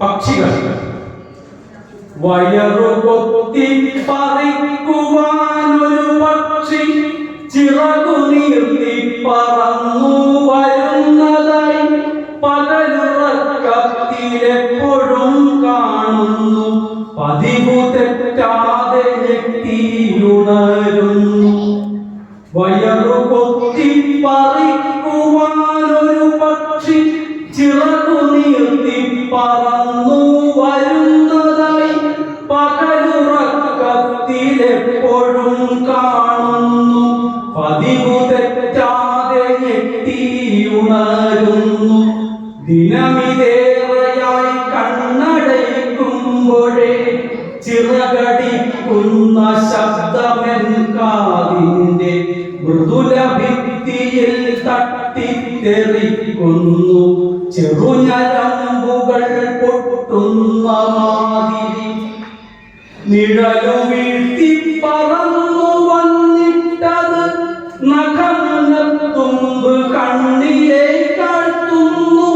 പക്ഷികൾ വയറു കൊത്തി കാണുന്നു. പതിവു തെറ്റാതെ ഞെട്ടിയുണരുന്നു ദിനമിതേറെയായി കണ്ണടയ്ക്കുമ്പോഴേ ചിറകടിക്കുന്ന ശബ്ദമെൻ കാതിന്റെ മൃദുല ഭിത്തിയിൽ തട്ടിത്തെറിക്കുന്നു. ചെറുഞരമ്പുകൾ പൊട്ടുന്ന മാതിരി നിഴലു നഖമുനത്തുമ്പ് കണ്ണിലേക്കാഴ്ത്തുന്നു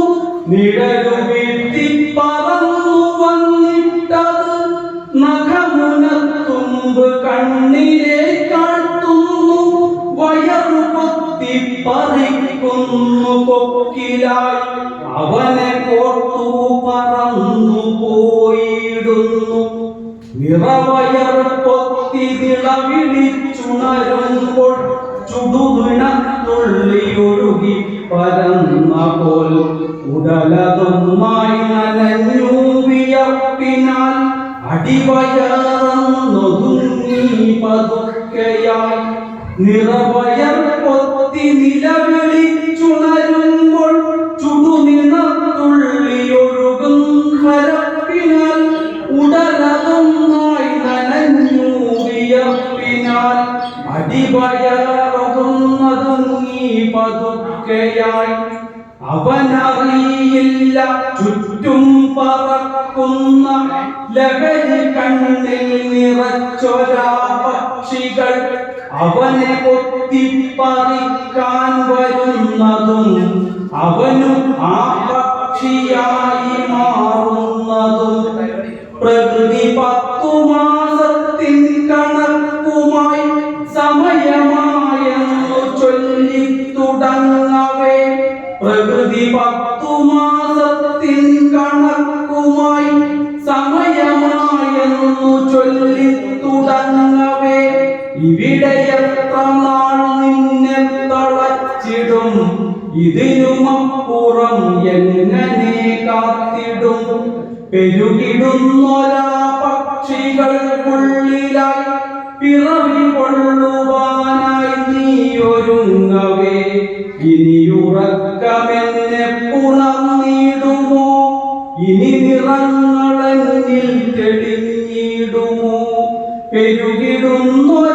നിഴലു വീഴ്ത്തി പറന്നു വന്നിട്ടത് നഖമുനത്തുമ്പ് കണ്ണിലേക്കാഴ്ത്തുന്നു വയറു കൊത്തി പറിക്കുന്നു കൊക്കിലായി. അവനെ കോർത്തു പറന്നു പോയിടുന്നു. നിറവയർ പൊത്തി നിളവിളിച്ചുണരുമ്പോൾ ചുടുവിണത്തുള്ളിയൊഴുകി പരന്ന പോൽ ഉടലതുമായി നനഞ്ഞൂവിയപ്പിനാൽ അടിവയറന്നൊതുങ്ങി പതുക്കയായി നിറവയർ പതുക്കെയായി അവനറിയില്ല ചുറ്റും പറക്കുന്ന ലഹരി കണ്ണിൽ നിറച്ചൊരാ പക്ഷികൾ അവനെ കൊത്തിപ്പറിക്കാൻ വരുന്നതും അവനും പത്തു മാസത്തിൻ കണക്കുമായി സമയമായെന്നു ചൊല്ലി തുടങ്ങവേ. ഇവിടെ എത്ര നാൾ നിന്നെ തളച്ചിടും? ഇതിനുമപ്പുറം എങ്ങനെ കാത്തിടും? പെരുകിടുന്നൊരാ പക്ഷികൾക്കുള്ളിലായി ഇനി നിറങ്ങളെന്നിൽ തെളിഞ്ഞിടുമോ? പെരുകിടുന്നൊരാ